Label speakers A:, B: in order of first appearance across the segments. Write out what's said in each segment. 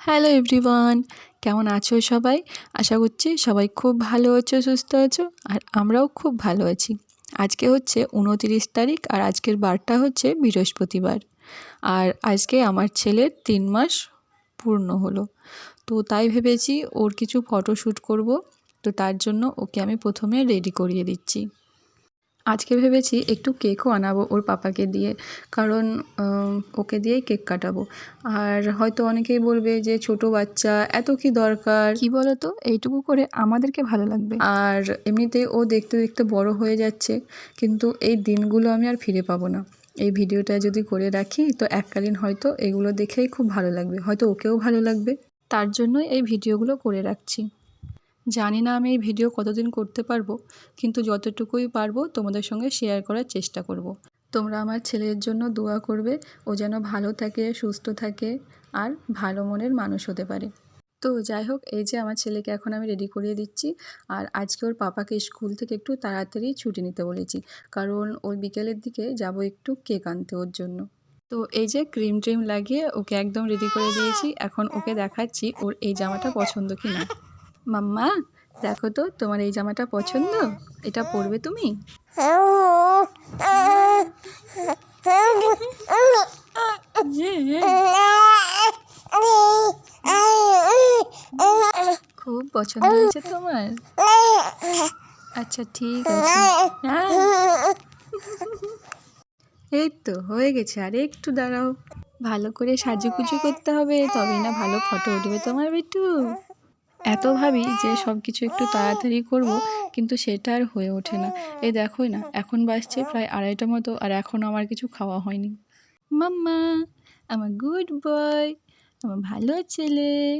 A: Hello everyone, কেমন আছো সবাই? আশা করছি সবাই খুব ভালো আছো, সুস্থ আছো, আর আমরাও খুব ভালো আছি। আজকে হচ্ছে উনতিরিশ তারিখ আর আজকের বারটা হচ্ছে বৃহস্পতিবার। আর আজকে আমার ছেলের তিন মাস পূর্ণ হলো। তো তাই ভেবেছি ওর কিছু ফটোশ্যুট করব। তো তার জন্য ওকে আমি প্রথমে রেডি করিয়ে দিচ্ছি। আজকে ভেবেছি একটু কেকও আনাবো ওর পাপাকে দিয়ে কারণ ওকে দিয়েই কেক কাটাবো। আর হয়তো অনেকেই বলবে যে ছোট বাচ্চা এত কি দরকার? কি বলো তো এইটুকু করে আমাদেরকে ভালো লাগবে। আর এমনিতেই ও দেখতে দেখতে বড় হয়ে যাচ্ছে কিন্তু এই দিনগুলো আমি আর ফিরে পাবো না। এই ভিডিওটা যদি করে রাখি তো এককালীন হয়তো এগুলো দেখেই খুব ভালো লাগবে। হয়তো ওকেও ভালো লাগবে। তার জন্যই এই ভিডিওগুলো করে রাখছি। জানি না আমি এই ভিডিও কতদিন করতে পারব, কিন্তু যতটুকুই পারব তোমাদের সঙ্গে শেয়ার করার চেষ্টা করব। তোমরা আমার ছেলের জন্য দোয়া করবে, ও যেন ভালো থাকে, সুস্থ থাকে আর ভালো মনের মানুষ হতে পারে। তো যাই হোক, এই যে আমার ছেলেকে এখন আমি রেডি করিয়ে দিচ্ছি, আর আজকে ওর পাপাকে স্কুল থেকে একটু তাড়াতাড়ি ছুটি নিতে বলেছি, কারণ ওই বিকেলের দিকে যাব একটু কেক আনতে ওর জন্য। তো এই যে ক্রিম ট্রিম লাগিয়ে ওকে একদম রেডি করে দিয়েছি, এখন ওকে দেখাচ্ছি ওর এই জামাটা পছন্দ কি না মাম্মা, দেখো তো তোমার এই জামাটা পছন্দ? এটা পরবে তুমি? খুব পছন্দ হয়েছে তোমার। আচ্ছা ঠিক আছে। হ্যাঁ। এই তো, হয়ে গেছে। আর একটু দাঁড়াও। ভালো করে সাজুগুজু করতে হবে, তবেই না ভালো ফটো উঠবে তোমার বিট্টু এত ভাবি যে সব কিছু একটু তাড়াতাড়ি করব, কিন্তু সেটা আর হয়ে ওঠে না। এই দেখোই না, এখন বাসছে প্রায় আড়াইটা মতো আর এখনও আমার কিছু খাওয়া হয়নি। মাম্মা, আমার গুড বয়, আমার ভালো ছেলে।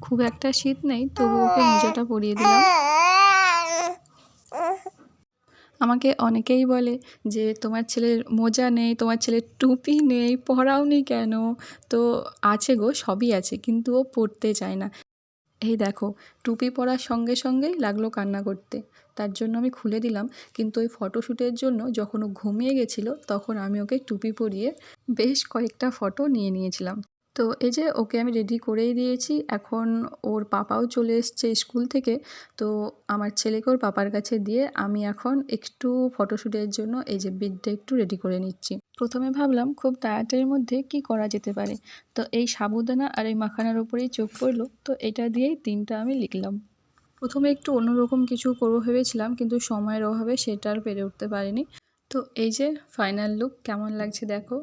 A: খুব একটা শীত নেই, তবু ওকে মোজাটা পরিয়ে দিলাম। আমাকে অনেকেই বলে যে, তোমার ছেলের মোজা নেই, তোমার ছেলের টুপি নেই, পরাওনি কেন? তো আছে গো, সবই আছে, কিন্তু ও পরতে চায় না। এই দেখো, টুপি পরার সঙ্গে সঙ্গেই লাগল কান্না করতে। তার জন্য আমি খুলে দিলাম, কিন্তু ওই ফটোশ্যুটের জন্য যখন ও ঘুমিয়ে গেছিল, তখন আমি ওকে টুপি পরিয়ে বেশ কয়েকটা ফটো নিয়ে নিয়েছিলাম। তো এই যে ওকে আমি রেডি করেই দিয়েছি, এখন ওর পাপাও চলে এসছে স্কুল থেকে। তো আমার ছেলেকে ওর পাপার কাছে দিয়ে আমি এখন একটু ফটোশ্যুটের জন্য এই যে বিডটা একটু রেডি করে নিচ্ছি। প্রথমে ভাবলাম খুব তাড়াতাড়ির মধ্যে কি করা যেতে পারে। তো এই সাবুদানা আর এই মাখানার উপরেই চোখ পড়ল। তো এটা দিয়েই তিনটা আমি লিখলাম। প্রথমে একটু অন্যরকম কিছু করব ভেবেছিলাম, কিন্তু সময়ের অভাবে সেটা আর পেরে উঠতে পারিনি। তো এই যে ফাইনাল লুক কেমন লাগছে দেখো।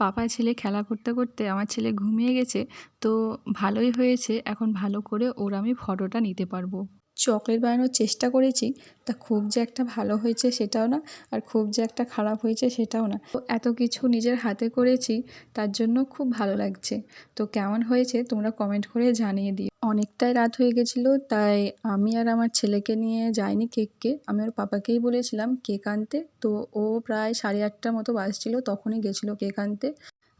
A: পাপা ছেলে খেলা করতে করতে আমার ছেলে ঘুমিয়ে গেছে, তো ভালোই হয়েছে, এখন ভালো করে ওর আমি ফটোটা নিতে পারব। চকলেট বানানোর চেষ্টা করেছি, তা খুব যে একটা ভালো হয়েছে সেটাও না, আর খুব যে একটা খারাপ হয়েছে সেটাও না। তো এত কিছু নিজের হাতে করেছি, তার জন্য খুব ভালো লাগছে। তো কেমন হয়েছে তোমরা কমেন্ট করে জানিয়ে দিও। অনেকটাই রাত হয়ে গেছিল, তাই আমি আর আমার ছেলেকে নিয়ে যাইনি কেককে। আমি ওর পাপাকেই বলেছিলাম কেক আনতে। তো ও প্রায় সাড়ে আটটার মতো বাজছিল, তখনই গেছিল কেক আনতে।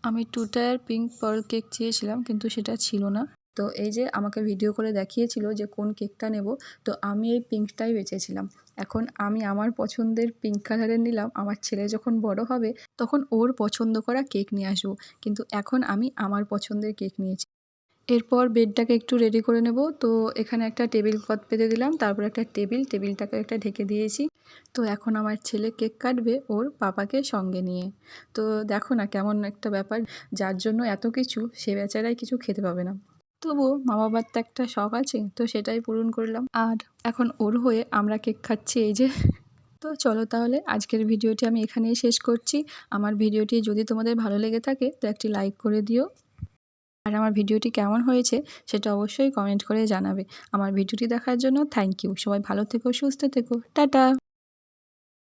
A: আমি two tier pink pearl cake চেয়েছিলাম, কিন্তু সেটা ছিল না। তো এই যে আমাকে ভিডিও করে দেখিয়েছিল যে কোন কেকটা নেব, তো আমি এই পিঙ্কটাই বেঁচেছিলাম। এখন আমি আমার পছন্দের পিঙ্ক কালারের নিলাম, আমার ছেলে যখন বড় হবে, তখন ওর পছন্দ করা কেক নিয়ে আসব। কিন্তু এখন আমি আমার পছন্দের কেক নিয়েছি। এরপর বেডটাকে একটু রেডি করে নেব। তো এখানে একটা টেবিল ক্লথ পেতে দিলাম, তারপর একটা টেবিল, টেবিলটাকে একটা ঢেকে দিয়েছি। তো এখন আমার ছেলে কেক কাটবে ওর পাপাকে সঙ্গে নিয়ে। তো দেখো না কেমন একটা ব্যাপার, যার জন্য এত কিছু সে বেচারাই কিছু খেতে পাবে না। তবুও মা বাবার তো একটা শখ আছে, তো সেটাই পূরণ করলাম। আর এখন ওর হয়ে আমরা কেক খাচ্ছি এই যে। তো চলো তাহলে আজকের ভিডিওটি আমি এখানেই শেষ করছি। আমার ভিডিওটি যদি তোমাদের ভালো লেগে থাকে তো একটি লাইক করে দিও। আর আমার ভিডিওটি কেমন হয়েছে সেটা অবশ্যই কমেন্ট করে জানাবে। আমার ভিডিওটি দেখার জন্য থ্যাংক ইউ সবাই ভালো থেকো, সুস্থ থেকো। টাটা!